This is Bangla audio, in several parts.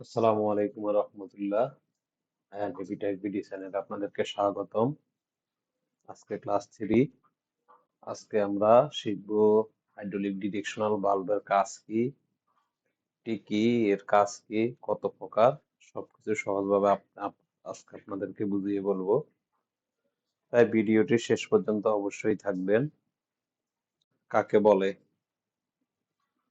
আসসালামু আলাইকুম রহমতুল্লাহ হেভিটেক বিডি চ্যানেল আপনাদেরকে স্বাগতম। আজকে ক্লাস থ্রি। আজকে আমরা শিখব হাইড্রোলিক ডিরেকশনাল বাল্বের কাজ কি কি, এর কাজ কি, কত প্রকার, সবকিছু সহজভাবে আজকে আপনাদেরকে বুঝিয়ে বলব। তাই ভিডিওটি শেষ পর্যন্ত অবশ্যই থাকবেন। কাকে বলে?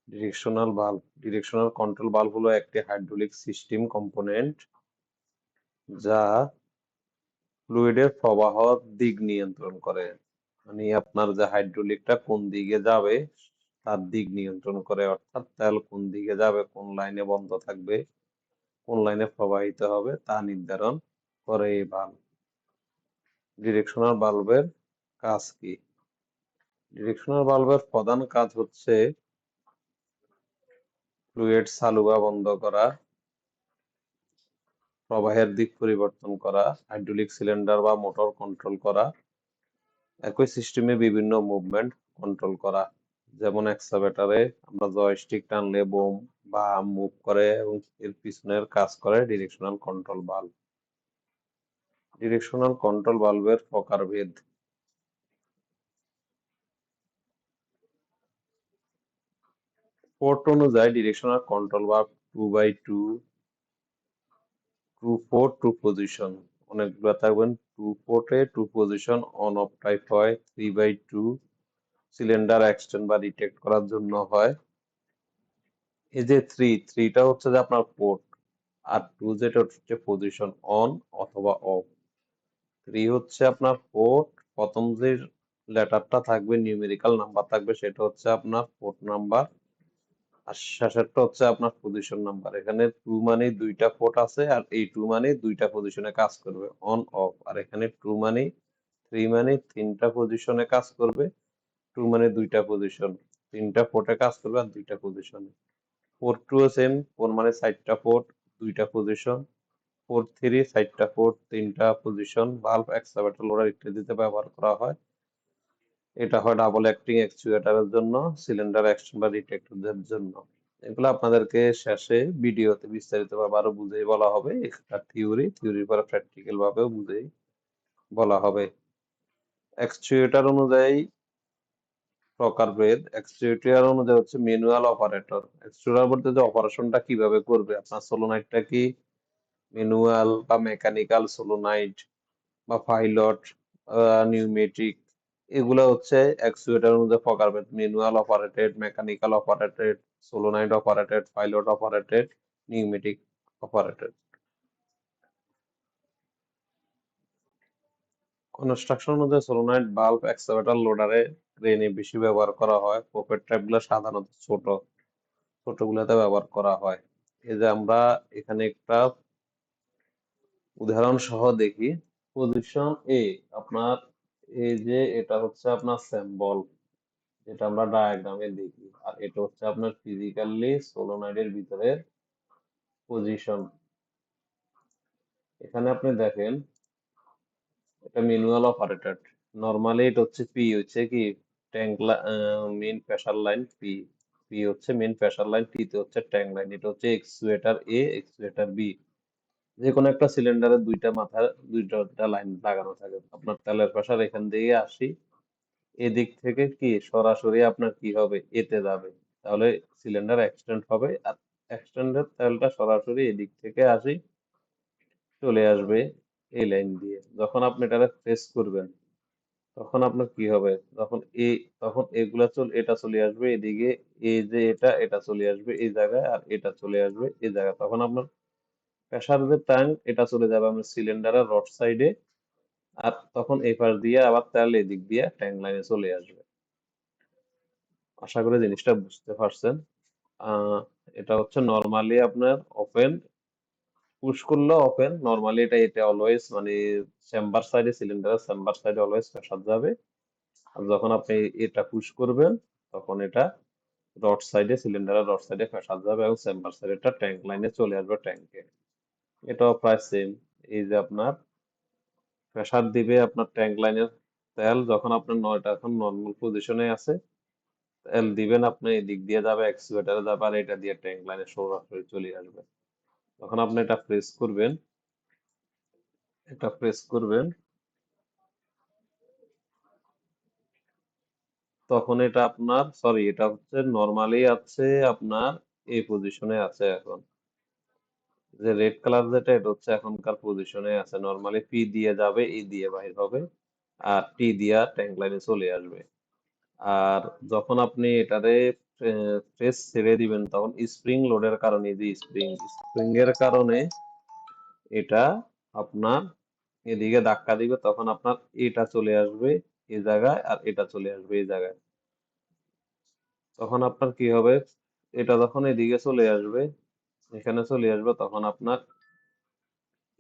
Directional bulb directional control bulb হলো একটি হাইড্রোলিক সিস্টেম কম্পোনেন্ট যা ফ্লুইডের প্রবাহ দিক নিয়ন্ত্রণ করে। মানে আপনার যে হাইড্রোলিকটা কোন দিকে যাবে, তার দিক নিয়ন্ত্রণ করে, অর্থাৎ তেল কোন দিকে যাবে, কোন লাইনে বন্ধ থাকবে, কোন লাইনে প্রবাহিত হবে, তা নির্ধারণ করে এই বাল্ব ডিরেকশনাল বাল্বের কাজ কি? ডিরেকশনাল বাল্বের প্রধান কাজ হচ্ছে ফ্লুইড চালু বা বন্ধ করা, প্রবাহের দিক পরিবর্তন করা হাইড্রোলিক সিলিন্ডার বা মোটর কন্ট্রোল করা, একই সিস্টেমে বিভিন্ন মুভমেন্ট কন্ট্রোল করা। যেমন এক্সাভেটারে আমরা জয়স্টিক টানলে বোম বা মুভ করে এবং এর পিছনের কাজ করে ডিরেকশনাল কন্ট্রোল বাল্ব ডিরেকশনাল কন্ট্রোল বাল্বের প্রকারভেদ পোর্ট অনুযায়ী directional control bulb two by two two four two position অনেকগুলো থাকবেন। Two পোর্টে two position on off type হয় three by two cylinder extend বা ডিটেক্ট করার জন্য হয়। এই যে থ্রি থ্রিটা হচ্ছে যে আপনার পোর্ট আর টু যেটা হচ্ছে পজিশন অন অথবা অফ থ্রি হচ্ছে আপনার পোর্ট প্রথম যে লেটারটা থাকবে নিউমেরিক্যাল নাম্বার থাকবে, সেটা হচ্ছে আপনার পোর্ট নাম্বার আর শেষেরটা হচ্ছে আপনার পজিশন নাম্বার এখানে টু মানে দুইটা পোর্ট আছে আর এই টু মানে দুইটা পজিশনে কাজ করবে অন অফ আর এখানে টু মানে থ্রি মানে তিনটা পজিশনে কাজ করবে টু মানে দুইটা পজিশন তিনটা পোর্টে কাজ করবে আর দুইটা পজিশনে ফোর টু সেম ফোর মানে সাইডটা পোর্ট দুইটা পজিশন ফোর থ্রি সাইডটা পোর্ট তিনটা পজিশন বাল্ব এক্সাভেটর লোডার ইত্যাদিতে ব্যবহার করা হয়। এটা হয় ডাবল অ্যাক্টিং অ্যাকচুয়েটারের জন্য সিলিন্ডার অ্যাকশন বা ডিটেক্টরদের জন্য। এগুলো আপনাদেরকে শেষে ভিডিওতে বিস্তারিত ভাবে আরও বুঝেই বলা হবে। একটা থিওরি থিওরির পরে প্র্যাকটিক্যাল ভাবেও বুঝেই বলা হবে। অ্যাকচুয়েটার অনুযায়ী প্রকারভেদ অ্যাকচুয়েটার অনুযায়ী হচ্ছে ম্যানুয়াল অপারেটর অ্যাকচুয়েটার বলতে যে অপারেশনটা কীভাবে করবে? আপনার সোলোনাইটটা কি ম্যানুয়াল বা মেকানিক্যাল সোলোনাইট বা পাইলট নিউমেটিক এগুলো হচ্ছে অ্যাকচুয়েটার মধ্যে প্রকারভেদ manual operated mechanical operated solenoid operated pilot operated pneumatic operated construction মধ্যে সোলোনাইড বাল্ব এক্সকাভেটর লোডারে ক্রেনে বেশি ব্যবহার করা হয়। পকেট ট্র্যাপগুলো সাধারণত ছোট, ছোটগুলোতে ব্যবহার করা হয়। এই যে আমরা এখানে একটা উদাহরণ সহ দেখি। পজিশন এ আপনার এই যে এটা হচ্ছে আপনার স্যাম্বল যেটা আমরা ডায়াগ্রামে দেখি। আর এটা হচ্ছে আপনার ফিজিক্যালি সোলোনাইডের ভিতরে পজিশন এখানে আপনি দেখেন, এটা ম্যানুয়াল অপারেটর নরমালি এটা হচ্ছে পি হচ্ছে কি? Tank main pressure line P P হচ্ছে মেইন প্রেসার লাইন টি তে হচ্ছে ট্যাঙ্ক লাইন এটা হচ্ছে এক্সুয়েটার এ এক্সুয়েটার বি যে কোনো একটা সিলিন্ডারের দুইটা মাথার, দুইটা লাইন লাগানো থাকে। আপনার তেলের প্রেসার এখান দিয়ে আসি। এদিক থেকে কি, সরাসরি আপনার কি হবে, এতে যাবে। তাহলে সিলিন্ডার এক্সটেন্ড হবে আর এক্সটেন্ডের তেলটা সরাসরি এদিক থেকে আসি, চলে আসবে এই লাইন দিয়ে। যখন আপনি এটা প্রেস করবেন, তখন আপনার কি হবে? তখন এই তখন এগুলা চল, এটা চলে আসবে এদিকে, এই যে এটা এটা চলে আসবে এই জায়গায় আর এটা চলে আসবে এই জায়গায়। তখন আপনার প্রেসার যে ট্যাঙ্ক এটা চলে যাবে আপনার সিলিন্ডারের রড সাইডে আর তখন এই পাশ দিয়ে আবার তেল এদিক দিয়ে ট্যাঙ্ক লাইনে চলে আসবে। আশা করি জিনিসটা বুঝতে পারছেন। এটা হচ্ছে নর্মালি আপনার ওপেন পুশ করলে ওপেন নর্মালি এটা এটা অলওয়েজ মানে চেম্বার সাইডে সিলিন্ডারের চেম্বার সাইডে অলওয়েজ প্রেসার যাবে। আর যখন আপনি এটা পুশ করবেন, তখন এটা রড সাইডে সিলিন্ডারের রড সাইডে প্রেসার যাবে এবং চেম্বার সাইডে এটা ট্যাঙ্ক লাইনে চলে আসবে ট্যাঙ্কে এটাও প্রায় সেম এই যে আপনার প্রেসার দিবে আপনার ট্যাঙ্ক লাইনের তেল যখন আপনার নয়টা, এখন নর্মাল পজিশনে আছে, তেল দিবেন আপনি, এদিক দিয়ে যাবে এক্সুয়েটারে যাবে আর এটা দিয়ে ট্যাঙ্ক লাইনে সরাসরি চলে আসবে। যখন আপনি এটা প্রেস করবেন, এটা প্রেস করবেন, তখন এটা আপনার সরি এটা হচ্ছে নর্মালি আছে আপনার এই পজিশনে আছে এখন। যে রেড কালার যেটা এটা হচ্ছে এখনকার পজিশনে আছে নর্মালি পি দিয়ে যাবে ই দিয়ে বাইর হবে, আর টি দিয়া ট্যাঙ্ক লাইনে চলে আসবে। আর যখন আপনি এটারে প্রেস ছেড়ে দিবেন, তখন স্প্রিং লোডের কারণে যে স্প্রিং স্প্রিং এর কারণে এটা আপনার এদিকে ধাক্কা দিবে, তখন আপনার এটা চলে আসবে এই জায়গায় আর এটা চলে আসবে এই জায়গায়। তখন আপনার কি হবে? এটা যখন এদিকে চলে আসবে এখানে চলে আসবে তখন আপনার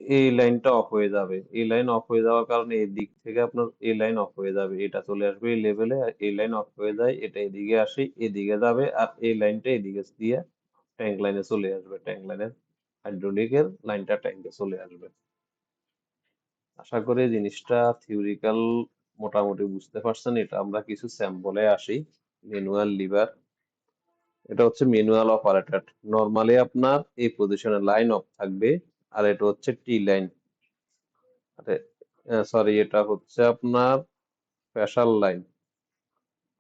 এই লাইনটা অফ হয়ে যাবে। এই লাইন অফ হয়ে যাওয়ার কারণে এই দিক থেকে আপনার এই লাইন অফ হয়ে যাবে। এটা চলে আসবে এই লেভেলে আর এই লাইন অফ হয়ে যায়, এটা এদিকে আসে, এদিকে যাবে আর এই লাইনটা এদিকে দিয়ে ট্যাঙ্ক লাইনে চলে আসবে। ট্যাঙ্ক লাইনের হাইড্রোলিকের লাইনটা ট্যাঙ্কে চলে আসবে। আশা করি জিনিসটা থিওরিক্যাল মোটামুটি বুঝতে পারছেন। এটা আমরা কিছু স্যাম্পলে আসি। ম্যানুয়াল লিভার এটা হচ্ছে ম্যানুয়াল অপারেটর নরমালি আপনার এই পজিশনে লাইন অফ থাকবে, আর এটা হচ্ছে টি লাইন সরি এটা হচ্ছে আপনার স্পেশাল লাইন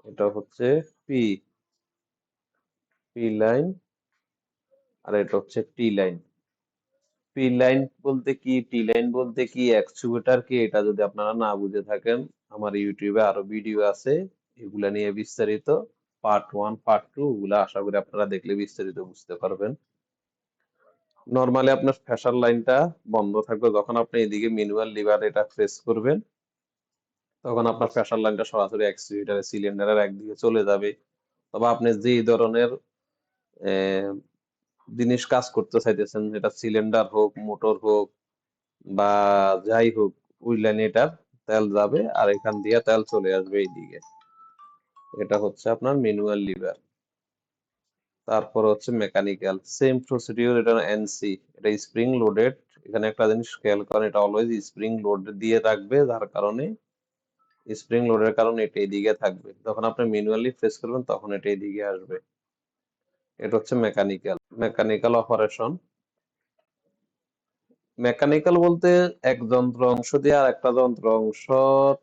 এটা হচ্ছে পি পি লাইন আর এটা হচ্ছে টি লাইন পি লাইন বলতে কি? টি লাইন বলতে কি? অ্যাকচুয়েটার কি? এটা যদি আপনারা না বুঝে থাকেন, আমার ইউটিউবে আরও ভিডিও আছে, এগুলা নিয়ে বিস্তারিত। পার্ট ওয়ান পার্ট টু ওগুলা আশা করি আপনারা দেখলে বিস্তারিত বুঝতে পারবেন। নর্মালি আপনার ফ্যাশার লাইনটা বন্ধ থাকবে যখন আপনি এদিকে ম্যানুয়াল লিভার এটা প্রেস করবেন, তখন আপনার ফ্যাশার লাইনটা সরাসরি অ্যাক্সিলিটারের সিলিন্ডারের একদিকে চলে যাবে। তবে আপনি যে ধরনের জিনিস কাজ করতে চাইতেছেন এটা সিলিন্ডার হোক মোটর হোক বা যাই হোক, ওই লাইনে এটার তেল যাবে আর এখান দিয়ে তেল চলে আসবে এইদিকে। এটা হচ্ছে আপনার ম্যানুয়াল লিভার তারপর হচ্ছে মেকানিক্যাল সেম প্রসিডিউর এটা এনসি এটা স্প্রিং লোডেড এখানে একটা জিনিস খেয়াল করেন, এটা অলওয়েজ স্প্রিং লোড দিয়ে রাখবে, যার কারণে স্প্রিং লোডের কারণে এটা এইদিকে থাকবে। যখন আপনি ম্যানুয়ালি প্রেস করবেন, তখন এটা এইদিকে আসবে। এটা হচ্ছে মেকানিক্যাল মেকানিক্যাল অপারেশন মেকানিক্যাল বলতে এক যন্ত্র অংশ দিয়ে আর একটা যন্ত্র অংশ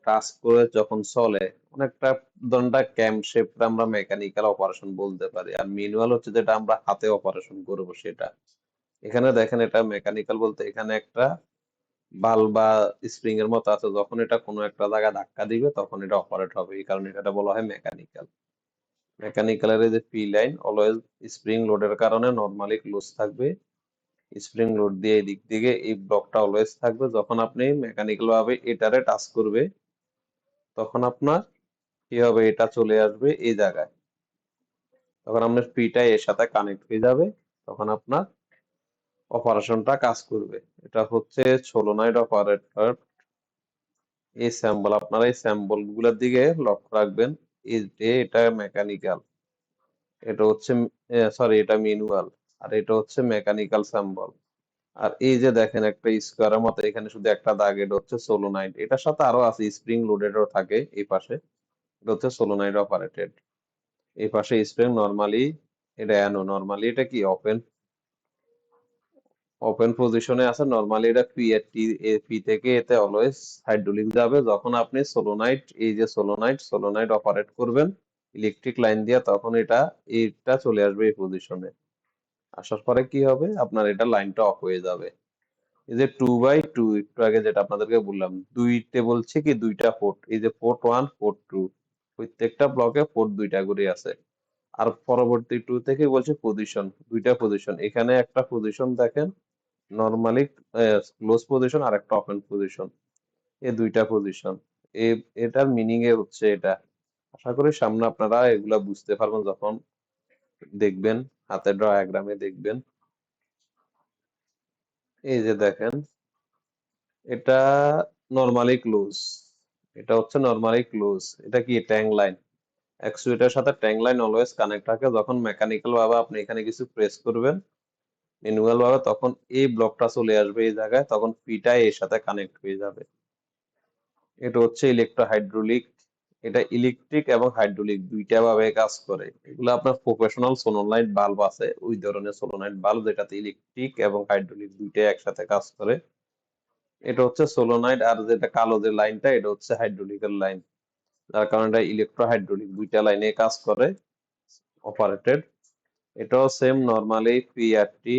টাচ করে যখন চলে অনেকটা দণ্ডা ক্যাম্প শেপ আমরা মেকানিক্যাল অপারেশন বলতে পারি। আর ম্যানুয়াল হচ্ছে যেটা আমরা হাতে অপারেশন করব সেটা। এখানে দেখেন এটা মেকানিক্যাল বলতে এখানে একটা বাল বা স্প্রিং এর মতো আছে। যখন এটা কোনো একটা জায়গায় ধাক্কা দিবে, তখন এটা অপারেট হবে। এই কারণে এটা বলা হয় মেকানিক্যাল মেকানিক্যাল মেকানিক্যালের যে পি লাইন অলওয়েজ স্প্রিং লোডের কারণে নর্মালি ক্লোজ থাকবে। স্প্রিং লোড দিয়ে এই দিক থেকে এই ব্লকটা অলওয়েজ থাকবে। যখন আপনি মেকানিক্যাল ভাবে এটারে টাচ করবে, তখন আপনার কি হবে? এটা চলে আসবে এই জায়গায়। তখন আপনার পিটা এর সাথে কানেক্ট হয়ে যাবে। তখন আপনার অপারেশনটা কাজ করবে। এটা হচ্ছে সোলোনাইড অপারেটর এই স্যাম্বল আপনারা এই স্যাম্বলগুলোর দিকে লক্ষ্য রাখবেন। এটা মেকানিক্যাল এটা হচ্ছে সরি এটা ম্যানুয়াল আর এটা হচ্ছে মেকানিক্যাল স্যাম্বল আর এই যে দেখেন একটা স্কোয়ারের মতো, এখানে শুধু একটা দাগ, এটা হচ্ছে সোলোনাইড এটার সাথে আরও আছে স্প্রিং লোডেডও থাকে এই পাশে। এটা হচ্ছে সোলোনাইড অপারেটেড এই পাশে স্প্রিং নরমালি এটা অ্যানো নরমালি এটা কি ওপেন ওপেন পজিশনে আছে নরমালি এটা পি এর টি এ পি থেকে এতে অলওয়েজ হাইড্রোলিক যাবে। যখন আপনি সোলোনাইট এই যে সোলোনাইট সোলোনাইট অপারেট করবেন ইলেকট্রিক লাইন দিয়ে, তখন এটা এটা চলে আসবে এই পজিশনে আসার পরে কি হবে? আপনার এটা লাইনটা অফ হয়ে যাবে। এই যে টু বাই টু একটু আগে যেটা আপনাদেরকে বললাম দুইটে বলছে কি? দুইটা পোর্ট এই যে পোর্ট ওয়ান পোর্ট টু প্রত্যেকটা ব্লকে পোর্ট দুইটা করে আছে। আর পরবর্তী টু থেকে বলছে পজিশন দুইটা পজিশন এখানে একটা পজিশন দেখেন নর্মালি ক্লোজ পজিশন আর একটা ওপেন পজিশন এই দুইটা পজিশন এটার মিনিং এ হচ্ছে এটা। আশা করি সামনে আপনারা এগুলা বুঝতে পারবেন যখন দেখবেন হাতের ডায়াগ্রামে দেখবেন। এই যে দেখেন, এটা নরমালি ক্লোজ এটা হচ্ছে নরমালি ক্লোজ এটা কি ট্যাং লাইন অ্যাকচুয়েটার সাথে ট্যাং লাইন অলওয়েজ কানেক্ট থাকে, যখন মেকানিক্যাল ভাবে আপনি এখানে কিছু প্রেস করবেন ম্যানুয়াল ভাবে, তখন এই ব্লকটা চলে আসবে এই জায়গায়, তখন পিটা এর সাথে কানেক্ট হয়ে যাবে। এটা হচ্ছে ইলেকট্রো হাইড্রোলিক এটা ইলেকট্রিক এবং হাইড্রোলিক দুইটা ভাবে কাজ করে। এগুলো আপনার প্রফেশনাল সোলোনাইট বাল্ব আছে, ওই ধরনের সোলোনাইট বাল্ব যেটাতে ইলেকট্রিক এবং হাইড্রোলিক দুইটাই একসাথে কাজ করে। এটা হচ্ছে সোলোনাইট আর যেটা কালো যে লাইনটা, এটা হচ্ছে হাইড্রোলিকের লাইন যার কারণে এটা ইলেকট্রো হাইড্রোলিক দুইটা লাইনে কাজ করে অপারেটেড এটাও সেম নর্মালি পিআরটি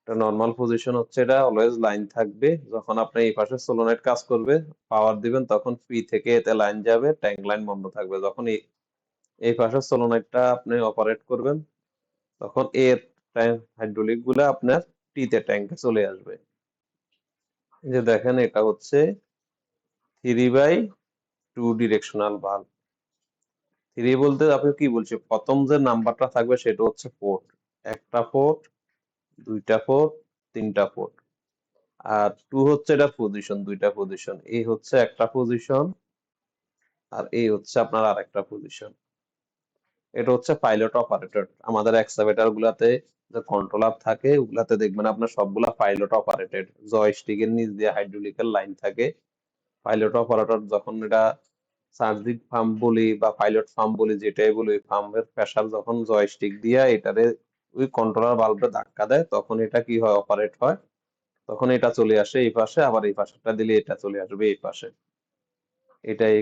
এটা নর্মাল পজিশন হচ্ছে এটা অলওয়েজ লাইন থাকবে। যখন আপনি এই পাশে সোলোনাইট কাজ করবে পাওয়ার দিবেন, তখন পি থেকে এতে লাইন যাবে ট্যাঙ্ক লাইন বন্ধ থাকবে। যখন এই পাশে সোলোনাইটটা আপনি অপারেট করবেন, তখন এর হাইড্রোলিকগুলো আপনার টিতে ট্যাঙ্কে চলে আসবে। যে দেখেন, এটা হচ্ছে three by two directional valve three বলতে আপনি কি বলছি প্রথম যে নাম্বারটা থাকবে সেটা হচ্ছে পোর্ট একটা পোর্ট দুইটা পোর্ট তিনটা পোর্ট আর টু হচ্ছে এটা পজিশন দুইটা পজিশন এই হচ্ছে একটা পজিশন আর এই হচ্ছে আপনার আরেকটা পজিশন এটা হচ্ছে পাইলট অপারেটর আমাদের এক্সাভেটার গুলাতে যে কন্ট্রোলার থাকে, ওগুলাতে দেখবেন আপনার সবগুলা পাইলট অপারেটেড জয়স্টিকের নিচ দিয়ে হাইড্রোলিকের লাইন থাকে। পাইলট অপারেটর যখন এটা সার্জিক ফার্ম বলি বা পাইলট ফার্ম বলি, যেটাই বলি, ওই ফার্মের প্রেসার যখন জয়স্টিক দিয়ে এটারে ওই কন্ট্রোলার বাল্বে ধাক্কা দেয়, তখন এটা কি হয় অপারেট হয়। তখন এটা চলে আসে এই পাশে, আবার এই পাশেরটা দিলে এটা চলে আসবে এই পাশে। এটাই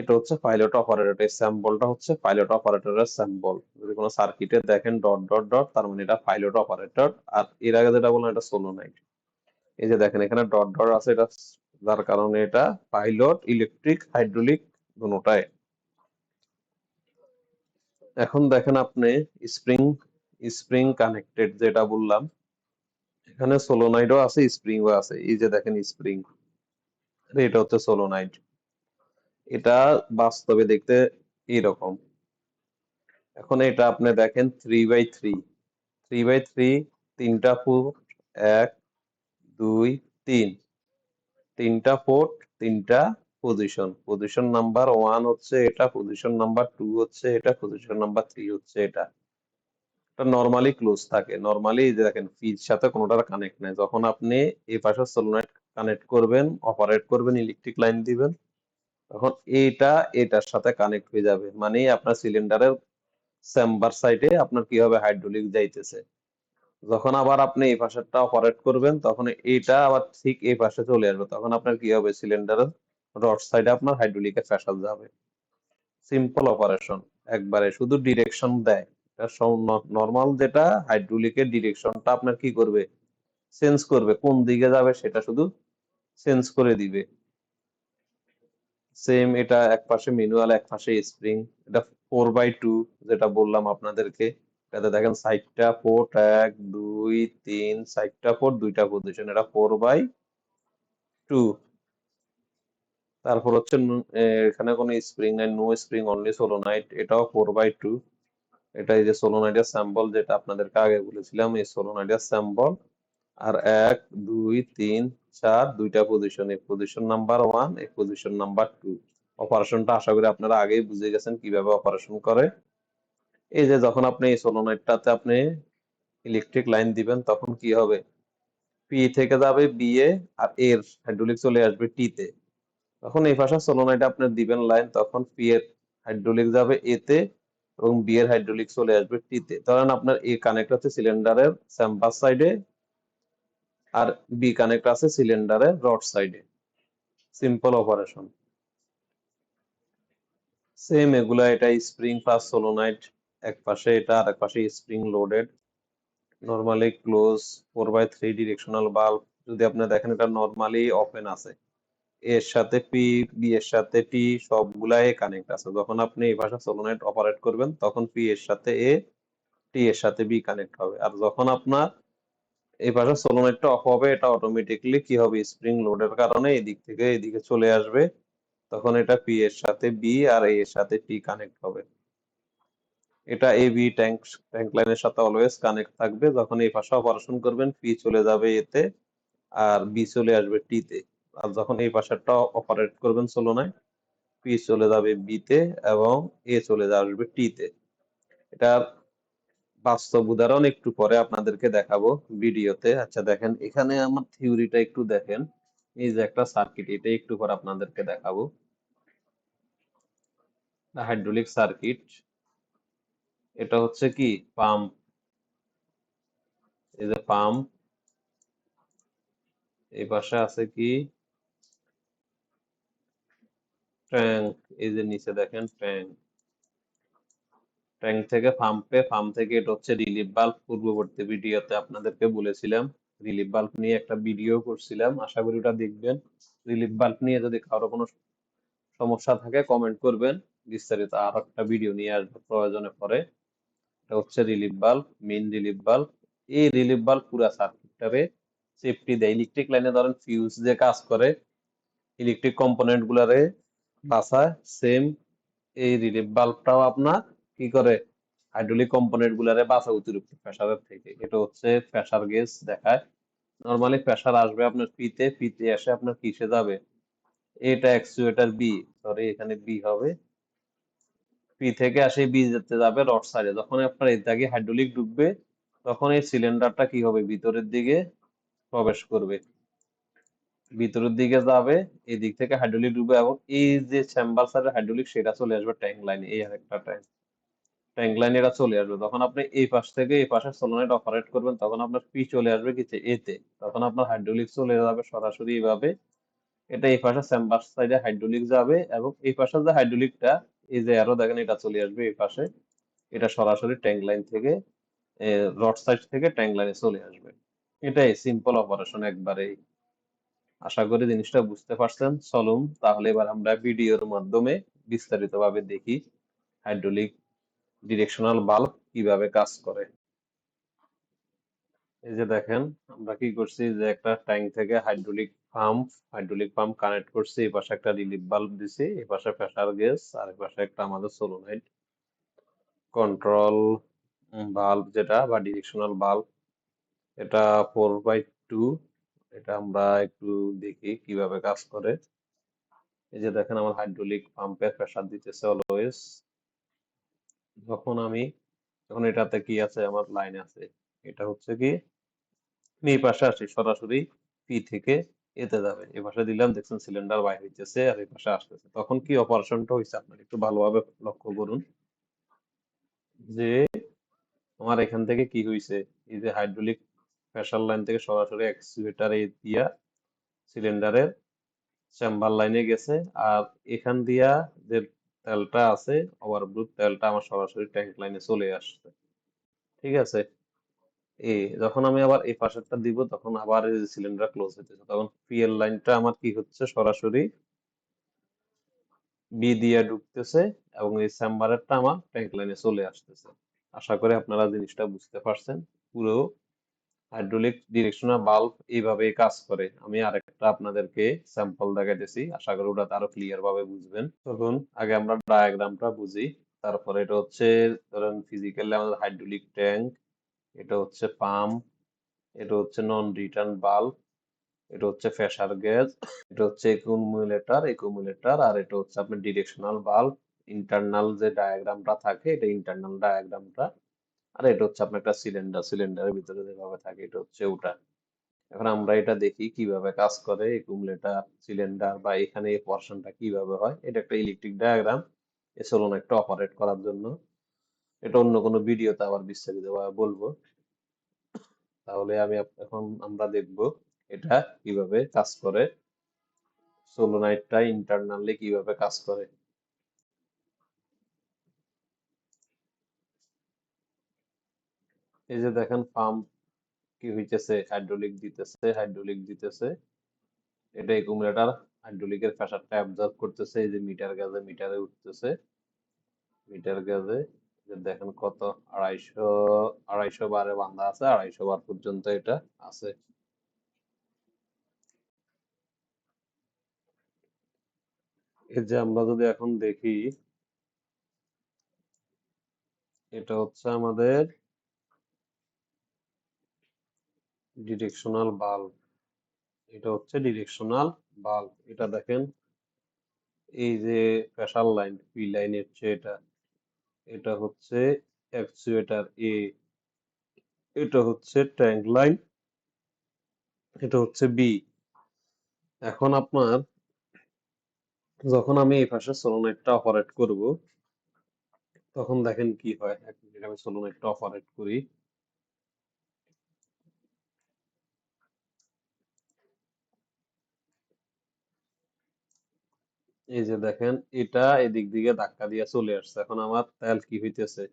এটা হচ্ছে পাইলট অপারেটর। এই স্যাম্পলটা হচ্ছে পাইলট অপারেটরের স্যাম্পল। যদি কোনো সার্কিটে দেখেন ডট ডট ডট, তার মানে এটা পাইলট অপারেটর। আর এর আগে যেটা বললাম, এটা সোলোনাইট এই যে দেখেন, এখানে ডট ডট আছে, এটা যার কারণে এটা পাইলট, ইলেকট্রিক, হাইড্রোলিক দুটোটাই। এখন দেখেন আপনি স্প্রিং স্প্রিং কানেক্টেড যেটা বললাম, এখানে সোলোনাইডও আছে, স্প্রিংও আছে। এই যে দেখেন স্প্রিং, এটা হচ্ছে সোলোনাইড এটা বাস্তবে দেখতে এরকম। এখন এটা আপনি দেখেন three by three three by three তিনটা ফুট এক, দুই, তিন। তিনটা ফুট তিনটা পজিশন পজিশন নাম্বার ওয়ান হচ্ছে এটা পজিশন নাম্বার টু হচ্ছে এটা পজিশন নাম্বার থ্রি হচ্ছে এটা। নর্মালি ক্লোজ থাকে। নর্মালি যে দেখেন ফিজ সাথে কোনোটার কানেক্ট নাই। যখন আপনি এই পাশে সোলোনাইট কানেক্ট করবেন অপারেট করবেন ইলেকট্রিক লাইন দিবেন তখন এটা এটার সাথে কানেক্ট হয়ে যাবে। মানে আপনার সিলিন্ডারের চেম্বার সাইডে আপনার কি হবে? হাইড্রোলিক যাইতেছে। যখন আবার আপনি এই পাশেরটা অপারেট করবেন, তখন এটা আবার ঠিক এই পাশে চলে আসবে। তখন আপনার কি হবে? সিলিন্ডারের রড সাইডে আপনার হাইড্রোলিকের প্রেসার যাবে। সিম্পল অপারেশন একবারে শুধু ডিরেকশন দেয়। নর্মাল যেটা হাইড্রোলিকের ডিরেকশনটা আপনার কি করবে? চেঞ্জ করবে। কোন দিকে যাবে সেটা শুধু চেঞ্জ করে দিবে। সেম এটা এক পাশে ম্যানুয়াল এক পাশে স্প্রিং এটা ফোর বাই টু যেটা বললাম আপনাদেরকে। এটাতে দেখেন সাইডটা পোর্ট এক, দুই, তিন সাইডটা পোর্ট দুইটা পজিশন এটা ফোর বাই টু তারপর হচ্ছে এখানে কোনো স্প্রিং নাই নো স্প্রিং অনলি সোলোনাইট এটাও ফোর বাই টু এটা এই যে সোলোনাইটের স্যাম্পল যেটা আপনাদেরকে আগে বলেছিলাম, এই সোলোনাইটের স্যাম্পল আর এক, দুই, তিন চার, দুইটা পজিশন এই পজিশন নাম্বার ওয়ান এই পজিশন নাম্বার টু অপারেশনটা আশা করি আপনারা আগেই বুঝে গেছেন কীভাবে অপারেশন করে। এই যে যখন আপনি এই সোলোনাইটটাতে আপনি ইলেকট্রিক লাইন দিবেন, তখন কি হবে? পি থেকে যাবে বি এ আর এর হাইড্রোলিক চলে আসবে টি তে। তখন এই পাশে সোলোনাইট আপনি দিবেন লাইন তখন পি এর হাইড্রোলিক যাবে এ তে এবং বি এর হাইড্রোলিক চলে আসবে টি তে। ধরেন আপনার এ কানেক্ট হচ্ছে সিলিন্ডারের স্যাম্পার সাইডে আর বি কানেক্ট আছে সিলিন্ডারের রড সাইডে সিম্পল অপারেশন সেম এগুলা, এটা স্প্রিং প্লাস সোলোনাইট এক পাশে এটা, আর এক পাশে spring loaded normally close four by three directional bulb যদি আপনি দেখেন এটা নর্মালি ওপেন আছে। এর সাথে পি বি এর সাথে টি সবগুলাই কানেক্ট আছে। যখন আপনি এই ভাষা সোলোনাইট অপারেট করবেন, তখন পি এর সাথে এ টি এর সাথে বি কানেক্ট হবে। আর যখন আপনার এই পাশে অফ হবে, এটা অটোমেটিকলি কি হবে স্প্রিং লোডের কারণে এদিক থেকে এদিকে চলে আসবে। তখন এটা পি এর সাথে বি আর এ এর সাথে টি কানেক্ট হবে। এটা এ বি ট্যাঙ্ক ট্যাঙ্ক লাইনের সাথে অলওয়েজ কানেক্ট থাকবে। যখন এই পাশে অপারেশন করবেন পি চলে যাবে এতে আর বি চলে আসবে টি তে। আর যখন এই পাশেরটা অপারেট করবেন সোলোনায় পি চলে যাবে বি তে এবং এ চলে আসবে টি তে। বাস্তব উদাহরণ একটু পরে আপনাদেরকে দেখাবো ভিডিওতে। আচ্ছা দেখেন, এখানে আমার থিওরিটা একটু দেখেন। এই যে একটা সার্কিট এটা একটু পরে আপনাদেরকে দেখাবো। হাইড্রোলিক সার্কিট এটা হচ্ছে কি? পাম্প এই যে পাম্প এই পাশে আছে কি? ট্যাঙ্ক এই যে নিচে দেখেন ট্যাঙ্ক ট্যাঙ্ক থেকে পাম্পে পাম্প থেকে এটা হচ্ছে রিলিফ বাল্ব পূর্ববর্তী ভিডিওতে আপনাদেরকে বলেছিলাম। রিলিফ বাল্ব নিয়ে একটা ভিডিও করছিলাম আশা করি ওটা দেখবেন। রিলিফ বাল্ব নিয়ে যদি কারও কোনো সমস্যা থাকে কমেন্ট করবেন। বিস্তারিত আর একটা ভিডিও নিয়ে আসব প্রয়োজনে পরে। এটা হচ্ছে relief bulb main relief bulb এই রিলিফ বাল্ব পুরা সার্কিটটারে সেফটি দেয়। ইলেকট্রিক লাইনে ধরেন ফিউজ যে কাজ করে ইলেকট্রিক কম্পোনেন্ট গুলারে বাঁচায় সেম এই রিলিফ বাল্বটাও আপনার কি করে? হাইড্রোলিক কম্পোনেন্ট গুলারে বাঁচা অতিরিক্ত প্রেসারের থেকে। এটা হচ্ছে প্রেসার গেজ দেখায়। নর্মালি প্রেসার আসবে আপনার পিতে পিতে এসে আপনার কিসে যাবে? এটা অ্যাকচুয়েটার বি সরি এখানে বি হবে। পি থেকে আসে বি যেতে যাবে রড সাইডে যখন আপনার দাগে হাইড্রোলিক ঢুকবে তখন এই সিলিন্ডারটা কি হবে? ভিতরের দিকে প্রবেশ করবে। ভিতরের দিকে যাবে এই দিক থেকে হাইড্রোলিক ঢুকবে এবং এই যে চেম্বার সাইডের হাইড্রোলিক সেটা চলে আসবে ট্যাঙ্ক লাইনে এই আরেকটা ট্যাঙ্ক ট্যাঙ্ক লাইনে এটা চলে আসবে, তখন আপনি এই পাশ থেকে এই পাশে সোলোনাইট অপারেট করবেন, তখন আপনার পি চলে আসবে কি এতে তখন আপনার হাইড্রোলিক চলে যাবে সরাসরি এইভাবে। এটা এই পাশে চেম্বার সাইডে হাইড্রোলিক যাবে এবং এই পাশে যে হাইড্রোলিকটা এই যে আরও দেখেন, এটা চলে আসবে এই পাশে। এটা সরাসরি ট্যাঙ্ক লাইন থেকে রড সাইড থেকে ট্যাঙ্ক লাইনে চলে আসবে। এটাই সিম্পল অপারেশন একবারেই। আশা করি জিনিসটা বুঝতে পারছেন। চলুন, তাহলে এবার আমরা ভিডিওর মাধ্যমে বিস্তারিতভাবে দেখি হাইড্রোলিক ডিরেকশনাল বাল্ব কীভাবে কাজ করে। এই যে দেখেন, আমরা কি করছি যে একটা ট্যাঙ্ক থেকে hydraulic pump hydraulic pump connect করছি, এই পাশে একটা রিলিফ বাল্ব দিছি, এই পাশে প্রেসার গ্যাস আর এই পাশে একটা আমাদের সোলোনাইট কন্ট্রোল বাল্ব যেটা বা ডিরেকশনাল বাল্ব এটা ফোর বাই টু এটা আমরা একটু দেখি কীভাবে কাজ করে। এই যে দেখেন, আমার হাইড্রোলিক পাম্পের প্রেসার দিতেছে অলওয়েজ যখন আমি, যখন এটাতে কি আছে, আমার লাইন আছে, এটা হচ্ছে কি, এই পাশে আসি, সরাসরি পি থেকে এতে যাবে। এই পাশে দিলাম, দেখছেন সিলিন্ডার বাইরে হইতেছে আর এই পাশে আসতেছে। তখন কি অপারেশনটা হয়েছে আপনার একটু ভালোভাবে লক্ষ্য করুন যে, আমার এখান থেকে কি হয়েছে এই যে হাইড্রোলিক প্রেসার লাইন থেকে সরাসরি অ্যাক্সিলেটার দিয়া সিলিন্ডারের চেম্বার লাইনে গেছে। আর এখান দিয়া যে তেলটা আছে ওভারব্রুট তেলটা আমার সরাসরি ট্যাঙ্ক লাইনে চলে আসছে। ঠিক আছে? এই যখন আমি আবার এই পাশেরটা দিব, তখন আবার এই সিলিন্ডার ক্লোজ হইতেছে। তখন পিএল লাইনটা আমার কি হচ্ছে? সরাসরি বি দিয়ে ঢুকতেছে এবং এই চেম্বারেরটা আমার ট্যাঙ্ক লাইনে চলে আসতেছে। আশা করি আপনারা জিনিসটা বুঝতে পারছেন। পুরো হাইড্রোলিক ডিরেকশনাল বাল্ব এইভাবেই কাজ করে। আমি আরেকটা আপনাদেরকে স্যাম্পল দেখাইতেছি। আশা করি ওটা আরও ক্লিয়ার ভাবে বুঝবেন। তখন আগে আমরা ডায়াগ্রামটা বুঝি। তারপরে এটা হচ্ছে, ধরেন ফিজিক্যালি আমাদের হাইড্রোলিক ট্যাঙ্ক এটা হচ্ছে পাম্প এটা হচ্ছে নন রিটার্ন বাল্ব এটা হচ্ছে প্রেসার গ্যাস এটা হচ্ছে একুমুলেটর একুমুলেটর আর এটা হচ্ছে আপনার ডিরেকশনাল বাল্ব ইন্টারনাল যে ডায়াগ্রামটা থাকে, এটা ইন্টারনাল ডায়াগ্রামটা আর এটা হচ্ছে আপনার একটা সিলিন্ডার সিলিন্ডারের ভিতরে যেভাবে থাকে, এটা হচ্ছে ওটা এখন আমরা এটা দেখি কীভাবে কাজ করে একুমুলেটর সিলিন্ডার বা এখানে এই পোর্শনটা কীভাবে হয়। এটা একটা ইলেকট্রিক ডায়াগ্রাম এ একটা অপারেট করার জন্য। এটা অন্য কোনো ভিডিওতে আবার বিস্তারিত ভাবে বলব। তাহলে আমি এখন আমরা দেখব এটা কীভাবে কাজ করে। সোলোনাইটটা ইন্টারনালি কীভাবে কাজ করে। এই যে দেখেন পাম্প কি হইতেছে? হাইড্রোলিক দিতেছে হাইড্রোলিক দিতেছে। এটা একুমুলেটর হাইড্রোলিকের প্রেসারটা অ্যাবজর্ব করতেছে। এই যে মিটার গ্যাসে মিটারে উঠতেছে। মিটার গ্যাসে দেখেন কত, আড়াইশো আড়াইশো বারে বান্ধা আছে, আড়াইশো বার পর্যন্ত এটা আছে। এই যে আমরা যদি এখন দেখি, এটা হচ্ছে আমাদের ডিরেকশনাল বাল্ব এটা হচ্ছে ডিরেকশনাল বাল্ব এটা দেখেন, এই যে প্রেসার লাইন পি লাইন হচ্ছে এটা। এটা হচ্ছে অ্যাকচুয়েটার এ এটা হচ্ছে ট্যাঙ্ক লাইন এটা হচ্ছে বি এখন আপনার, যখন আমি এই পাশে সোলোনাইটটা অপারেট করব, তখন দেখেন কি হয়। এক মিনিট, আমি চলুন একটু অপারেট করি। এই যে দেখেন, এটা এদিক দিকে ধাক্কা দিয়ে চলে আসছে। এখন আমার তেল কি হইতেছে?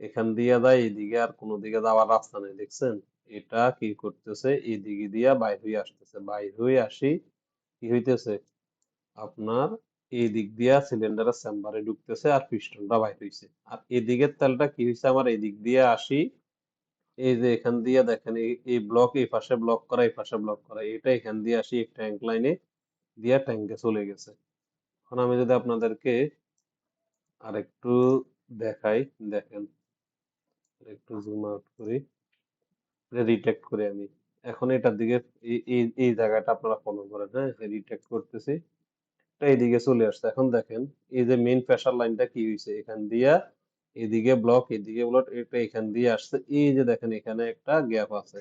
এখান দিয়ে যায়, এদিকে আর কোনো দিকে যাওয়ার রাস্তা নেই, দেখছেন? এটা কি করতেছে? এদিকে দিয়ে বাইর হয়ে আসতেছে। বাইর হয়ে আসি, কি হইতেছে? আপনার এই দিক দিয়া সিলিন্ডারের চেম্বারে ঢুকতেছে আর পিস্টনটা বাইর হইছে। আর এদিকের তেলটা কি হইছে? আমার এদিক দিয়ে আসি, এই যে এখান দিয়ে দেখেন, এই ব্লক এই পাশে ব্লক করা, এই পাশে ব্লক করা, এটা এখান দিয়ে আসি এই ট্যাঙ্ক লাইনে দিয়ে ট্যাঙ্কে চলে গেছে। এখন আমি যদি আপনাদেরকে আরেকটু দেখাই, দেখেন। একটু জুম আউট করি। রিটেক্ট করি আমি। এখন এটার দিকে এই জায়গাটা আপনারা ফলো করেন হ্যাঁ? রিটেক্ট করতেছি। এটা এইদিকে চলে আসছে। এখন দেখেন, এই যে মেইন প্রেসার লাইনটা কি হয়েছে এখান দিয়া এদিকে ব্লক এদিকে ব্লক এটা এখান দিয়ে আসছে। এই যে দেখেন, এখানে একটা গ্যাপ আছে।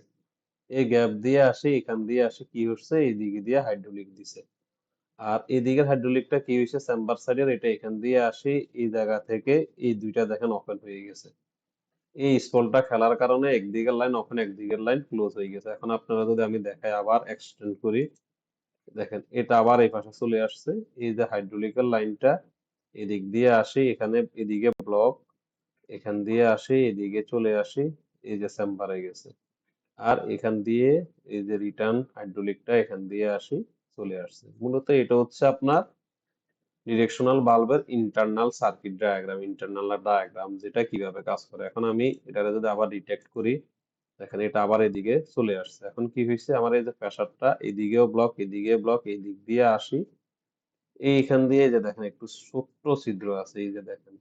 এই গ্যাপ দিয়ে আসে, এখান দিয়ে আসে, কি হচ্ছে? এইদিকে দিয়ে হাইড্রোলিক দিছে। আর এদিকের হাইড্রোলিকটা কি হয়েছে? চেম্বার সাইডের এটা এখান দিয়ে আসি, এই জায়গা থেকে এই দুইটা দেখেন ওপেন হয়ে গেছে। এই স্পলটা খেলার কারণে একদিকের লাইন ওপেন একদিকের লাইন ক্লোজ হয়ে গেছে। এখন আপনারা যদি আমি দেখাই আবার এক্সটেন্ড করি, দেখেন এটা আবার এই পাশে চলে আসছে। এই যে হাইড্রোলিকের লাইনটা এদিক দিয়ে আসি, এখানে এদিকে ব্লক এখান দিয়ে আসি, এদিকে চলে আসি, এই যে চেম্বারে গেছে। আর এখান দিয়ে এই যে রিটার্ন হাইড্রোলিকটা এখান দিয়ে আসি। চলে আসছে। মূলত এটা হচ্ছে আপনার ডিরেকশনাল বাল্বের internal circuit diagram internal diagram যেটা কীভাবে কাজ করে। এখন আমি এটা যদি আবার ডিটেক্ট করি, দেখেন এটা আবার এদিকে চলে আসছে। এখন কি হয়েছে আমার এই যে প্রেসারটা এদিকেও ব্লক এদিকে ব্লক এই দিক দিয়ে আসি। এইখান দিয়ে যে দেখেন একটু ছোট্ট ছিদ্র আছে, এই যে দেখেন,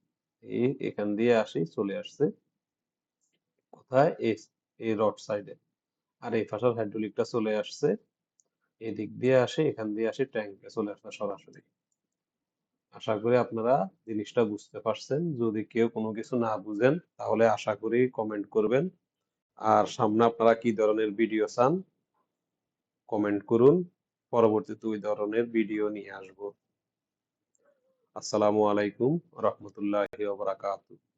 এই এখান দিয়ে আসি, চলে আসছে। কোথায়? এই রড সাইডে আর এই পাশের হাইড্রোলিকটা চলে আসছে। এদিক দিয়ে আসে, এখান দিয়ে আসি, ট্যাঙ্কে চলে আসছে সরাসরি। আশা করি আপনারা জিনিসটা বুঝতে পারছেন। যদি কেউ কোনো কিছু না বুঝেন, তাহলে আশা করি কমেন্ট করবেন। আর সামনে আপনারা কি ধরনের ভিডিও চান কমেন্ট করুন। পরবর্তীতে ওই ধরনের ভিডিও নিয়ে আসব। আসসালামু আলাইকুম রহমতুল্লাহি বারাকাতুহু।